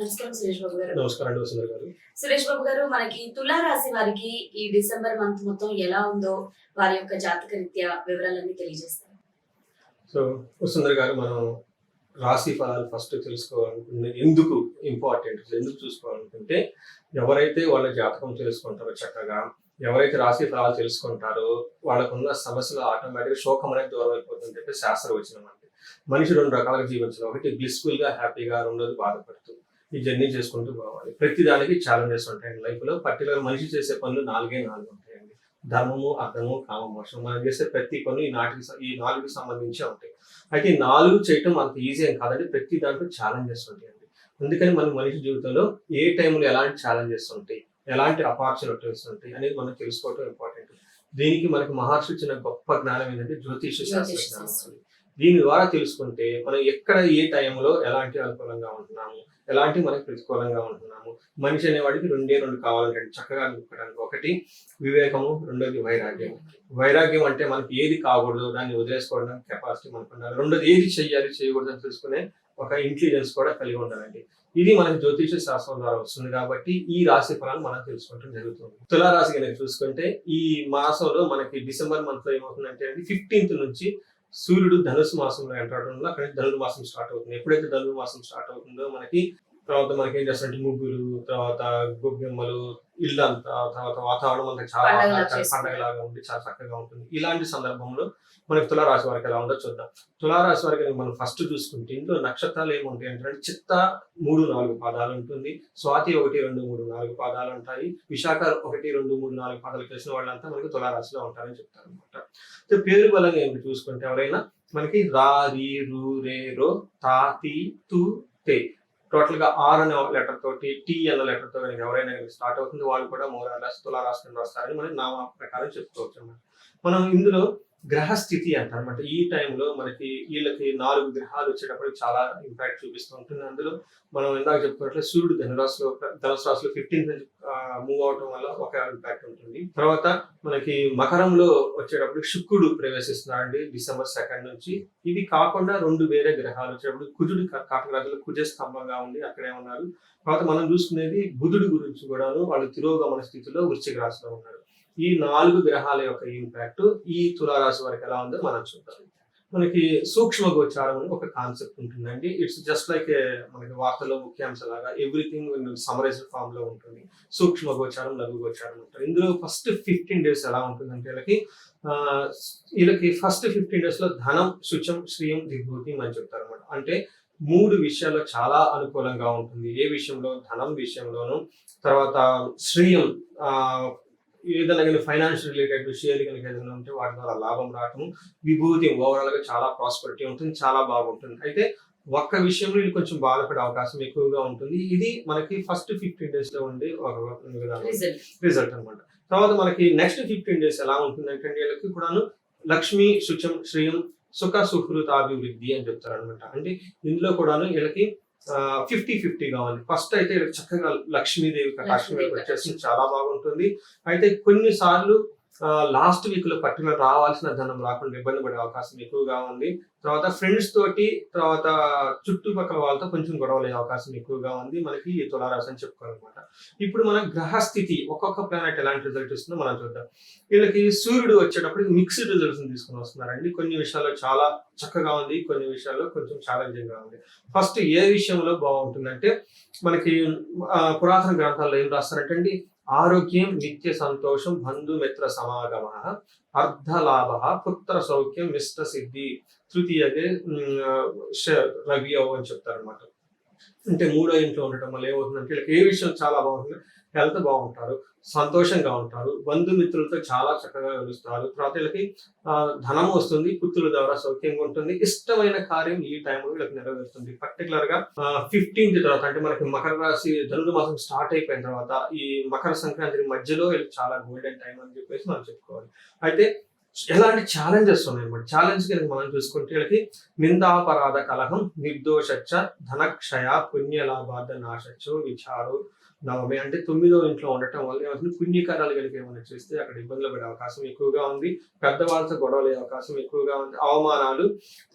నమస్కారం సురేష్ బాబు గారు. నమస్కారం వసుంధర గారు. సురేష్ బాబు గారు మనకి తులా రాశి వారికి ఈ డిసెంబర్ మంత్ మొత్తం ఎలా ఉందో వారి యొక్క జాతక రీత్యా వివరాలన్నీ తెలియజేస్తారు. సో వసుంధర గారు మనం రాశి ఫలాలు ఫస్ట్ తెలుసుకోవాలనుకుంటే ఎందుకు ఇంపార్టెంట్ ఎందుకు చూసుకోవాలనుకుంటే ఎవరైతే వాళ్ళ జాతకం తెలుసుకుంటారో చక్కగా ఎవరైతే రాశి ఫలాలు తెలుసుకుంటారో వాళ్ళకున్న సమస్యలు ఆటోమేటిక్గా శోకం అనేది దూరం అయిపోతుంది చెప్పి శాస్త్రం వచ్చిన మనకి మనిషి రెండు రకాలుగా జీవించాలి ఒకటి బ్లిస్ఫుల్గా హ్యాపీగా రెండోది బాధపడుతూ. ఈ జర్నీ చేసుకుంటూ పోవాలి. ప్రతి దానికి ఛాలెంజెస్ ఉంటాయండి. లైఫ్లో పర్టికులర్ మనిషి చేసే పనులు నాలుగే నాలుగు ఉంటాయండి. ధర్మము అర్థము కామ మోక్షం మనం చేసే ప్రతి పనులు ఈ నాటికి ఈ నాలుగుకి సంబంధించి ఉంటాయి. అయితే ఈ నాలుగు చేయటం అంత ఈజీ ఏం కాదండి. ప్రతి దాంట్లో ఛాలెంజెస్ ఉంటాయండి. అందుకని మన మనిషి జీవితంలో ఏ టైంలో ఎలాంటి ఛాలెంజెస్ ఉంటాయి ఎలాంటి అపార్చునిటీస్ ఉంటాయి అనేది మనం తెలుసుకోవటం ఇంపార్టెంట్ దీనికి మనకి మహర్షి ఇచ్చిన గొప్ప జ్ఞానం ఏంటంటే జ్యోతిష శాస్త్ర జ్ఞానం శాస్త్రం. దీని ద్వారా తెలుసుకుంటే మనం ఎక్కడ ఏ టైంలో ఎలాంటి అనుకూలంగా ఉంటున్నాము ఎలాంటి మనకి ప్రతికూలంగా ఉంటున్నాము? మనిషి అనేవాడికి రెండే రెండు కావాలంటే చక్కగా అనుకోవడానికి ఒకటి వివేకము రెండోది వైరాగ్యం వైరాగ్యం అంటే మనకి ఏది కాకూడదు దాన్ని వదిలేసుకోవడానికి కెపాసిటీ మనకు ఉండాలి. రెండోది ఏది చెయ్యాలి చేయకూడదు అని తెలుసుకునే ఒక ఇంటెలిజెన్స్ కూడా కలిగి ఉండాలండి. ఇది మనకి జ్యోతిష శాస్త్రం ద్వారా వస్తుంది కాబట్టి ఈ రాశి ఫలాలు మనం తెలుసుకోవడం జరుగుతుంది. తులారాశి కనుక చూసుకుంటే ఈ మాసంలో మనకి డిసెంబర్ మంత్లో ఏమవుతుందంటే ఫిఫ్టీన్త్ నుంచి సూర్యుడు ధనుసు మాసంలో ఎంటర్ అవడం వల్ల అక్కడ ధనుర్ మాసం స్టార్ట్ అవుతుంది ఎప్పుడైతే ధనుర్ మాసం స్టార్ట్ అవుతుందో మనకి తర్వాత మనకి ఏం చేస్తారంటే ముగ్గులు తర్వాత గొబ్బెమ్మలు ఇల్లు అంతా తర్వాత వాతావరణం అంతా చాలా. పండగలాగా ఉండి చాలా చక్కగా ఉంటుంది ఇలాంటి సందర్భంలో మనకి తులారాశి వారికి ఎలా ఉందో చూద్దాం. తులారాశి వారికి మనం ఫస్ట్ చూసుకుంటే ఇందులో నక్షత్రాలు ఏముంటాయి అంటే చిత్త మూడు నాలుగు పాదాలు ఉంటుంది. స్వాతి ఒకటి రెండు మూడు నాలుగు పాదాలు ఉంటాయి. విశాఖ ఒకటి రెండు మూడు నాలుగు పాదాలు కలిసిన వాళ్ళంతా మనకి తులారాశిలో ఉంటారని చెప్తారు అనమాట పేరు బలంగా ఏమిటి చూసుకుంటే ఎవరైనా మనకి రా రీ రు రే రో తా తి తు తే. టోటల్గా ఆర్ అనే లెటర్ తోటి టీ అన్న లెటర్తో కనుక ఎవరైనా స్టార్ట్ అవుతుంది వాళ్ళు కూడా మూలారాశి తులారాశి వస్తారని మనం నామ ప్రకారం చెప్పుకోవచ్చు అన్నమాట. మనం ఇందులో గ్రహ స్థితి ఈ టైంలో మనకి వీళ్ళకి నాలుగు గ్రహాలు వచ్చేటప్పుడు చాలా ఇంపాక్ట్ చూపిస్తూ ఉంటుంది. అందులో మనం ఇందాక చెప్పుకున్నట్లు సూర్యుడు ధనురాశిలో ధనుసు రాశిలో ఫిఫ్టీన్త్ మూవ్ అవటం వల్ల ఒక ఇంపాక్ట్ ఉంటుంది. తర్వాత మనకి మకరంలో వచ్చేటప్పుడు శుక్రుడు ప్రవేశిస్తున్నారండి డిసెంబర్ సెకండ్ నుంచి. ఇవి కాకుండా రెండు వేరే గ్రహాలు వచ్చేటప్పుడు కుజుడు కాటకరాజులో కుజ స్తంభంగా ఉండి అక్కడే ఉన్నారు. తర్వాత మనం చూసుకునేది బుధుడు గురించి కూడాను వాళ్ళు తిరోగమన స్థితిలో వృశ్చిక రాశిలో ఉన్నారు. ఈ నాలుగు గ్రహాల యొక్క ఇంపాక్ట్ ఈ తులారాశి వరకు ఎలా ఉందో మనం చూద్దాం. మనకి సూక్ష్మ గోచారం అని ఒక కాన్సెప్ట్ ఉంటుందండి. ఇట్స్ జస్ట్ లైక్ మనకి వార్తలో ముఖ్యాంశాలాగా ఎవ్రీథింగ్ సమరైజ్డ్ ఫామ్లో ఉంటుంది. సూక్ష్మ గోచారం లఘు గోచారం ఉంటుంది ఇందులో ఫస్ట్ ఫిఫ్టీన్ డేస్ ఎలా ఉంటుందంటే వీళ్ళకి వీళ్ళకి ఫస్ట్ ఫిఫ్టీన్ డేస్లో ధనం శుచం శ్రీయం దిగ్భూతి అని చెప్తారు అనమాట అంటే మూడు విషయాల్లో చాలా అనుకూలంగా ఉంటుంది. ఏ విషయంలో? ధనం విషయంలోను. తర్వాత శ్రీయం ఏదైనా కానీ ఫైనాన్షియల్ రిలేటెడ్ విషయాలు కనుక ఏదైనా ఉంటే వాటి ద్వారా లాభం రావటం విభూతి ఓవరాల్గా చాలా ప్రాస్పరిటీ ఉంటుంది చాలా బాగుంటుంది. అయితే ఒక్క విషయంలో ఇది కొంచెం బాధపడే అవకాశం ఎక్కువగా ఉంటుంది. ఇది మనకి ఫస్ట్ ఫిఫ్టీన్ డేస్లో ఉండే ఒక రిజల్ట్ అన్నమాట. తర్వాత మనకి నెక్స్ట్ ఫిఫ్టీన్ డేస్ ఎలా ఉంటుంది అంటే వీళ్ళకి కూడాను లక్ష్మి శుచం శ్రీయం సుఖ సుహృతాభివృద్ధి అని చెప్తారు అనమాట అంటే ఇందులో కూడాను వీళ్ళకి ఫిఫ్టీ ఫిఫ్టీగా ఉంది ఫస్ట్ అయితే చక్కగా లక్ష్మీదేవి కటాక్షం వచ్చేసి చాలా బాగుంటుంది. అయితే కొన్నిసార్లు లాస్ట్ వీక్లో పర్టికులర్ రావాల్సిన ధనం రాకుండా ఇబ్బంది పడే అవకాశం ఎక్కువగా ఉంది. తర్వాత ఫ్రెండ్స్ తోటి తర్వాత చుట్టుపక్కల వాళ్ళతో కొంచెం గొడవలే అవకాశం ఎక్కువగా ఉంది. మనకి ఈ తులారాశి అని చెప్పుకోవాలన్నమాట. ఇప్పుడు మన గ్రహస్థితి ఒక్కొక్క ప్లానెట్ ఎలాంటి రిజల్ట్ ఇస్తుందో మనం చూద్దాం. వీళ్ళకి సూర్యుడు వచ్చేటప్పుడు మిక్స్డ్ రిజల్ట్స్ తీసుకుని వస్తున్నారండి. కొన్ని విషయాల్లో చాలా చక్కగా ఉంది కొన్ని విషయాల్లో కొంచెం ఛాలెంజింగ్గా ఉంది. ఫస్ట్ ఏ విషయంలో బాగుంటుందంటే మనకి పురాతన గ్రంథాల్లో ఏం రాస్తారంటే అండి ఆరోగ్యం నిత్య సంతోషం బంధుమిత్ర సమాగమ అర్ధలాభ పుత్ర సౌఖ్యం మిష్ట సిద్ధి తృతీయగే రవి అని చెప్తారన్నమాట. అంటే మూడో ఇంట్లో ఉండటం వల్ల ఏమవుతుందంటే వీళ్ళకి ఏ విషయం చాలా బాగుంటుంది హెల్త్ బాగుంటారు. సంతోషంగా ఉంటారు. బంధుమిత్రులతో చాలా చక్కగా వెలుస్తారు తర్వాత వీళ్ళకి ధనం వస్తుంది. పుత్రుల ద్వారా సౌఖ్యంగా ఉంటుంది. ఇష్టమైన కార్యం ఈ టైంలో వీళ్ళకి నెరవేరుతుంది. పర్టికులర్గా ఫిఫ్టీన్త్ తర్వాత అంటే మనకి మకర రాశి ధనుడు మాసం స్టార్ట్ అయిపోయిన తర్వాత ఈ మకర సంక్రాంతి మధ్యలో వీళ్ళకి చాలా గోల్డెన్ టైం అని చెప్పేసి మనం చెప్పుకోవాలి. అయితే ఎలాంటి ఛాలెంజెస్ ఉన్నాయి అన్నమాట? ఛాలెంజ్ కనుక మనం చూసుకుంటే వీళ్ళకి నిందాపరాధ కలహం నిర్దోషచ్చ ధనక్షయ పుణ్యలాభార్థ నాశచ్చు విచారు నవమి అంటే తొమ్మిదో ఇంట్లో ఉండటం వల్ల ఏమవుతుంది? పుణ్యకారాలు కనుక ఏమైనా చేస్తే అక్కడ ఇబ్బందులు పడే అవకాశం ఎక్కువగా ఉంది. పెద్దవాళ్ళతో గొడవలు అయ్యే అవకాశం ఎక్కువగా ఉంది. అవమానాలు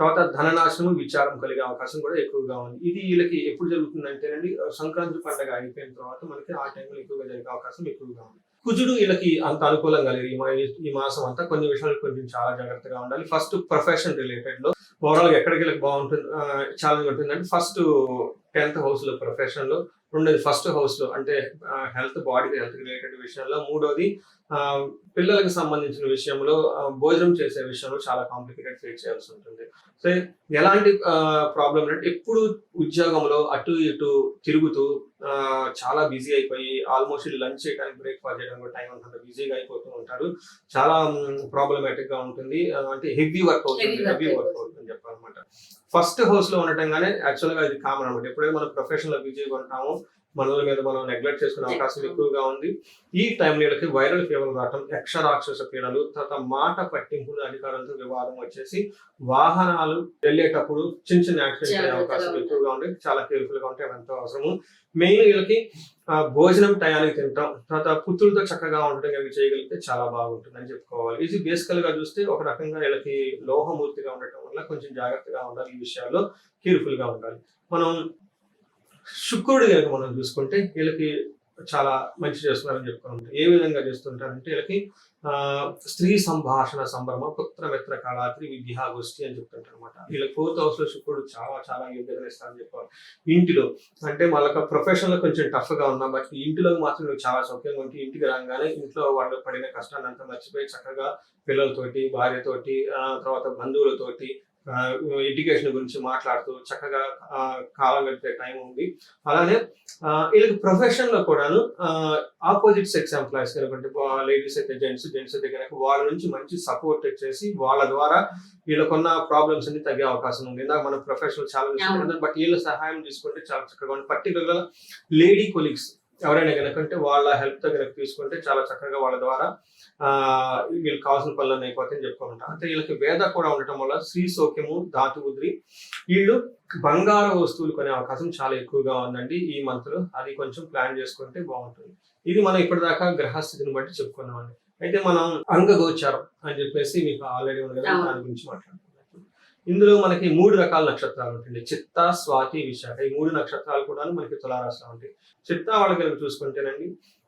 తర్వాత ధననాశనం విచారం కలిగే అవకాశం కూడా ఎక్కువగా ఉంది. ఇది వీళ్ళకి ఎప్పుడు జరుగుతుందంటేనండి సంక్రాంతి పండుగ అయిపోయిన తర్వాత మనకి ఆ టైంలో ఎక్కువగా జరిగే అవకాశం ఎక్కువగా ఉంది. కుజుడు వీళ్ళకి అంత అనుకూలంగా లేదు ఈ మాసం అంతా కొన్ని విషయాలు కొంచెం చాలా జాగ్రత్తగా ఉండాలి. ఫస్ట్ ప్రొఫెషన్ రిలేటెడ్లో ఓవరాల్గా ఎక్కడికి వెళ్ళి బాగుంటుంది ఛాలెంజ్ ఉంటుందంటే ఫస్ట్ టెన్త్ హౌస్లో ప్రొఫెషన్లో రెండోది ఫస్ట్ హౌస్లో అంటే హెల్త్ బాడీ హెల్త్ రిలేటెడ్ విషయాల్లో. మూడోది పిల్లలకు సంబంధించిన విషయంలో భోజనం చేసే విషయంలో చాలా కాంప్లికేటెడ్ ఫేస్ చేయాల్సి ఉంటుంది. సో ఎలాంటి ప్రాబ్లం అంటే ఎప్పుడు ఉద్యోగంలో అటు ఇటు తిరుగుతూ చాలా బిజీ అయిపోయి ఆల్మోస్ట్ లంచ్ చేయడానికి బ్రేక్ఫాస్ట్ చేయడానికి టైం అంత బిజీగా అయిపోతూ ఉంటారు. చాలా ప్రాబ్లమేటిక్గా ఉంటుంది. అంటే హెవీ వర్క్ అవుతుంది. Heavy work. అవుతుంది. చెప్పాలన్నమాట. ఫస్ట్ హౌస్లో ఉండటంగానే యాక్చువల్గా ఇది కామన్ అనమాట ఎప్పుడైతే మనం ప్రొఫెషన్లో బిజీగా ఉంటామో మనల మీద మనం నెగ్లెక్ట్ చేసుకునే అవకాశం. ఎక్కువగా ఉంది. ఈ టైంలో వీళ్ళకి వైరల్ ఫీవర్ రావటం యక్ష రాక్షస పీడలు తర్వాత మాట పట్టింపులు అధికారులతో వివాదం వచ్చేసి వాహనాలు వెళ్ళేటప్పుడు చిన్న చిన్న యాక్సిడెంట్ అయ్యే అవకాశం. ఎక్కువగా ఉంది. చాలా కేర్ఫుల్గా ఉంటే ఎంతో అవసరము. మెయిన్ వీళ్ళకి ఆ, భోజనం టయానికి తింటాం తర్వాత పుత్రులతో చక్కగా ఉండడం కనుక చేయగలిగితే చాలా బాగుంటుంది అని చెప్పుకోవాలి. ఇది బేసికల్గా చూస్తే ఒక రకంగా వీళ్ళకి లోహమూర్తిగా ఉండటం వల్ల కొంచెం జాగ్రత్తగా ఉండాలి ఈ విషయాల్లో కేర్ఫుల్గా ఉండాలి. మనం శుక్రుడు కనుక మనం చూసుకుంటే వీళ్ళకి చాలా మంచి చేస్తున్నారని చెప్పుకుంటాం ఏ విధంగా చేస్తుంటారంటే వీళ్ళకి స్త్రీ సంభాషణ సంభ్రమ పుత్ర మిత్ర కళాత్రి విద్యా గోష్ఠి అని చెప్తుంటారు అనమాట వీళ్ళ ఫోర్త్ హౌస్లో శుక్రుడు చాలా చాలా యోగ్యతలు ఇస్తారని చెప్పాలి ఇంటిలో అంటే వాళ్ళకి ప్రొఫెషన్లో కొంచెం టఫ్గా ఉన్నా బట్ ఇంటిలో మాత్రం నువ్వు చాలా సౌఖ్యంగా ఉంటే ఇంటికి రాగానే ఇంట్లో వాళ్ళు పడిన కష్టాన్ని అంతా మర్చిపోయి చక్కగా పిల్లలతోటి భార్యతోటి తర్వాత బంధువులతోటి ఎడ్యుకేషన్ గురించి మాట్లాడుతూ చక్కగా కాలం గడిపే టైం ఉంది. అలానే వీళ్ళకి ప్రొఫెషన్లో కూడాను ఆపోజిట్ సెక్స్ ఎంప్లాయీస్ కనుకుంటే లేడీస్ అయితే జెంట్స్ జెంట్స్ అయితే కనుక వాళ్ళ నుంచి మంచి సపోర్ట్ వచ్చేసి వాళ్ళ ద్వారా వీళ్ళకున్న ప్రాబ్లమ్స్ అన్ని తగ్గే అవకాశం ఉంది. ఇందాక మన ప్రొఫెషనల్ చాలా. బట్ వీళ్ళ సహాయం తీసుకుంటే చాలా చక్కగా ఉంది. పర్టికులర్ లేడీ కొలీగ్స్ ఎవరైనా కనుకంటే వాళ్ళ హెల్ప్తో కనుక తీసుకుంటే చాలా చక్కగా వాళ్ళ ద్వారా ఆ వీళ్ళకి కావాల్సిన పనులు అయిపోతాయని చెప్పుకుంటాం అంటే వీళ్ళకి వేద కూడా ఉండటం వల్ల శ్రీ సౌఖ్యము ధాతు ఉద్రి వీళ్ళు బంగారు వస్తువులు కొనే అవకాశం చాలా ఎక్కువగా ఉందండి ఈ మంత్లో. అది కొంచెం ప్లాన్ చేసుకుంటే బాగుంటుంది. ఇది మనం ఇప్పటిదాకా గ్రహస్థితిని బట్టి చెప్పుకున్నామండి. అయితే మనం అంగగోచారం అని చెప్పేసి మీకు ఆల్రెడీ ఉంది కదా. దాని గురించి మాట్లాడుతున్నాం ఇందులో మనకి మూడు రకాల నక్షత్రాలు ఉంటుంది చిత్త స్వాతి విశాఖ. ఈ మూడు నక్షత్రాలు కూడా మనకి తులారాశిలో ఉంటాయి. చిత్త వాళ్ళకి కనుక చూసుకుంటేనండి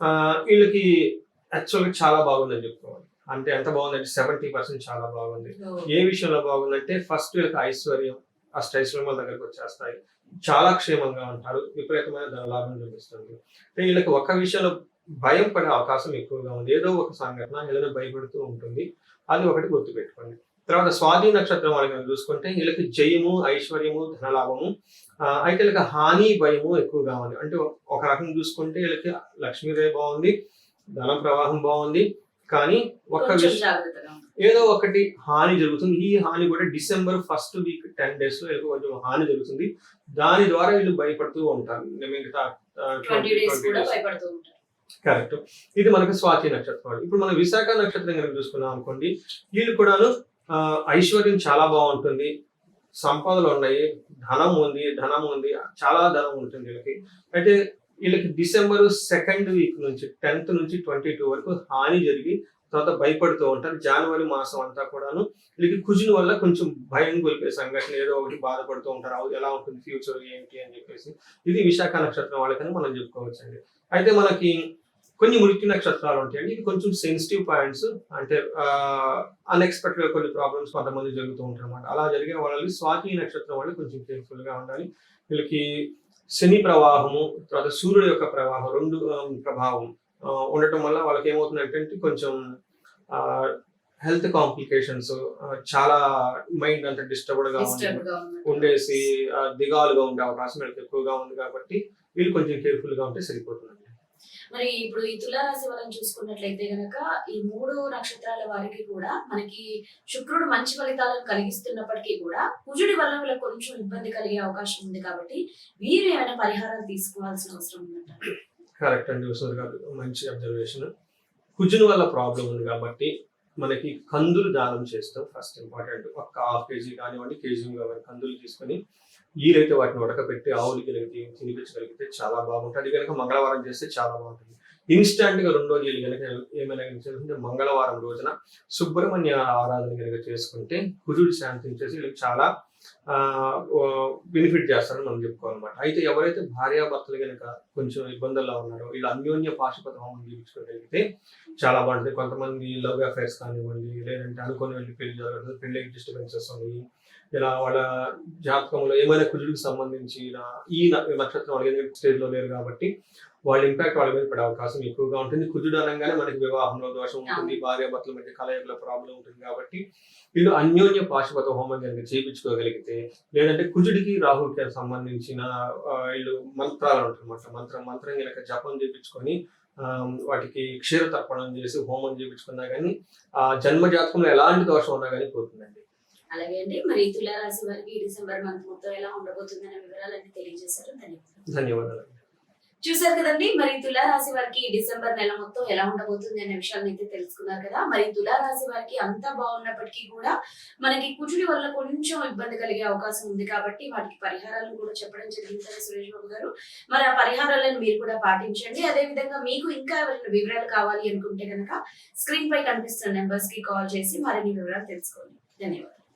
ఆ, వీళ్ళకి యాక్చువల్గా చాలా బాగుందని చెప్పుకోవాలి. అంటే ఎంత బాగుందంటే సెవెంటీ పర్సెంట్ చాలా బాగుంది. ఏ విషయంలో బాగుందంటే ఫస్ట్ వీళ్ళకి ఐశ్వర్యం అష్ట ఐశ్వర్యముల దగ్గరకు వచ్చేస్తాయి. చాలా క్షేమంగా ఉంటారు. విపరీతమైన ధన లాభం చూపిస్తుంది అంటే వీళ్ళకి ఒక విషయంలో భయం పడే అవకాశం ఎక్కువగా ఉంది. ఏదో ఒక సంఘటన వీళ్ళని భయపడుతూ ఉంటుంది. అది ఒకటి గుర్తుపెట్టుకోండి. తర్వాత స్వాధీన నక్షత్రం వాళ్ళకి కనుక చూసుకుంటే వీళ్ళకి జయము ఐశ్వర్యము ధనలాభము అయితే వీళ్ళకి హాని భయము ఎక్కువగా ఉంది. అంటే ఒక రకం చూసుకుంటే వీళ్ళకి లక్ష్మీదేవి బాగుంది ధన ప్రవాహం బాగుంది. కానీ ఒక. ఏదో ఒకటి హాని జరుగుతుంది. ఈ హాని కూడా డిసెంబర్ ఫస్ట్ వీక్ టెన్ డేస్లో వీళ్ళకి కొంచెం హాని జరుగుతుంది. దాని ద్వారా వీళ్ళు భయపడుతూ ఉంటారు. మిగతా కరెక్ట్. ఇది మనకి స్వాతి నక్షత్రం. ఇప్పుడు మనం విశాఖ నక్షత్రం కనుక చూసుకున్నాం అనుకోండి వీళ్ళు కూడాను ఐశ్వర్యం చాలా బాగుంటుంది. సంపదలు ఉన్నాయి. ధనం ఉంది ధనం ఉంది. చాలా ధనం ఉంటుంది వీళ్ళకి. అయితే వీళ్ళకి డిసెంబర్ సెకండ్ వీక్ నుంచి టెన్త్ నుంచి ట్వంటీ టూ వరకు హాని జరిగి తర్వాత భయపడుతూ ఉంటారు. జనవరి మాసం అంతా కూడాను వీళ్ళకి కుజుని వల్ల కొంచెం భయం కొలిపే సంఘటన ఏదో ఒకటి బాధపడుతూ ఉంటారు. ఎలా ఉంటుంది ఫ్యూచర్ ఏంటి అని చెప్పేసి. ఇది విశాఖ నక్షత్రం వాళ్ళకని మనం చెప్పుకోవచ్చండి. అయితే మనకి కొన్ని మృత్యు నక్షత్రాలు ఉంటాయండి ఇది కొంచెం సెన్సిటివ్ పాయింట్స్ అంటే అన్ఎక్స్పెక్టెడ్గా కొన్ని ప్రాబ్లమ్స్ కొంతమంది జరుగుతూ ఉంటారు అనమాట అలా జరిగే వాళ్ళకి స్వాతి నక్షత్రం వాళ్ళు కొంచెం కేర్ఫుల్గా ఉండాలి. వీళ్ళకి శని ప్రవాహము తర్వాత సూర్యుడు యొక్క ప్రవాహం రెండు ప్రభావం ఉండటం వల్ల వాళ్ళకి ఏమవుతుందంటే కొంచెం హెల్త్ కాంప్లికేషన్స్ చాలా మైండ్ అంతా డిస్టర్బ్డ్గా. ఉండేసి దిగాలుగా ఉండే అవకాశం ఎక్కువగా ఉంది కాబట్టి వీళ్ళు కొంచెం కేర్ఫుల్గా ఉంటే సరిపోతుందండి మరి ఇప్పుడు ఈ తులారాశి వాళ్ళని చూసుకున్నట్లయితే గనక ఈ మూడు నక్షత్రాల వారికి కూడా మనకి శుక్రుడు మంచి ఫలితాలను కలిగిస్తున్నప్పటికీ కూడా కుజుడి వల్ల వీళ్ళకి కొంచెం ఇబ్బంది కలిగే అవకాశం ఉంది కాబట్టి వీరు ఏమైనా పరిహారాలు తీసుకోవాల్సిన అవసరం ఉందంటారు కరెక్ట్ అండి గారు. మంచి అబ్జర్వేషన్ కుజుని వల్ల ప్రాబ్లం ఉంది కాబట్టి మనకి కందులు దానం చేస్తాం. ఫస్ట్ ఇంపార్టెంట్ ఒక హాఫ్ కేజీ కానివ్వండి కేజీ కానివ్వండి కందులు తీసుకొని ఈరైతే వాటిని ఉడకబెట్టి ఆవులకి కనుక తినిపించగలిగితే చాలా బాగుంటుంది. కనుక మంగళవారం చేస్తే చాలా బాగుంటుంది. ఇన్స్టాంట్గా రెండు రోజులు కనుక ఏమైనా చేస్తుంటే మంగళవారం రోజున సుబ్రహ్మణ్య ఆరాధన కనుక చేసుకుంటే కుజుడు శాంతించేసి వీళ్ళకి చాలా బెనిఫిట్ చేస్తారని మనం చెప్పుకోవాలన్నమాట. అయితే ఎవరైతే భార్యాభర్తలు కనుక కొంచెం ఇబ్బందుల్లో ఉన్నారో వీళ్ళు అన్యోన్య పాశుపత హోమం జీవించుకోగలిగితే చాలా బాగుంటుంది. కొంతమంది లవ్ అఫైర్స్ కానివ్వండి లేదంటే అనుకుని వెళ్ళి పెళ్ళి జరగదు పెళ్ళి డిస్టర్బెన్సెస్ ఉన్నాయి ఇలా వాళ్ళ జాతకంలో ఏమైనా కుజుడికి సంబంధించి ఈ నక్షత్రం వాళ్ళకి స్టేజ్లో లేరు కాబట్టి వాళ్ళ ఇంపాక్ట్ వాళ్ళ మీద పడే అవకాశం ఎక్కువగా ఉంటుంది. కుజుడు అనగానే మనకి వివాహంలో దోషం ఉంటుంది భార్య భర్తల మధ్య కలయికలో ప్రాబ్లం ఉంటుంది కాబట్టి వీళ్ళు అన్యోన్య పాశుపత హోమం కనుక చేయించుకోగలిగితే లేదంటే కుజుడికి రాహుకి సంబంధించిన వీళ్ళు మంత్రాలు ఉంటారన్నమాట మంత్రం మంత్రం కనుక జపం చేయించుకొని వాటికి క్షీర తర్పణం చేసి హోమం చేయించుకున్నా కానీ ఆ జన్మ జాతకంలో ఎలాంటి దోషం ఉన్నా కానీ పోతుందండి. అలాగే అండి. మరి తులారాశి వారికి డిసెంబర్ మంత్ మొత్తం ఎలా ఉండబోతుందనే వివరాలన్నీ తెలియజేశారు. ధన్యవాదాలు. ధన్యవాదాలు. చూశారు కదండి మరి తులారాశి వారికి డిసెంబర్ నెల మొత్తం ఎలా ఉండబోతుంది అనే విషయాన్ని అయితే తెలుసుకున్నారు కదా. మరి తులారాశి వారికి అంతా బాగున్నప్పటికీ కూడా మనకి కుజుడి వల్ల కొంచెం ఇబ్బంది కలిగే అవకాశం ఉంది కాబట్టి వాటికి పరిహారాలను కూడా చెప్పడం జరిగింది కదా సురేష్ బాబు గారు. మరి ఆ పరిహారాలను మీరు కూడా పాటించండి. అదే విధంగా మీకు ఇంకా ఎవరైనా వివరాలు కావాలి అనుకుంటే కనుక స్క్రీన్ పై కనిపిస్తున్న నెంబర్స్కి కాల్ చేసి మరిన్ని వివరాలు తెలుసుకోండి. ధన్యవాదాలు.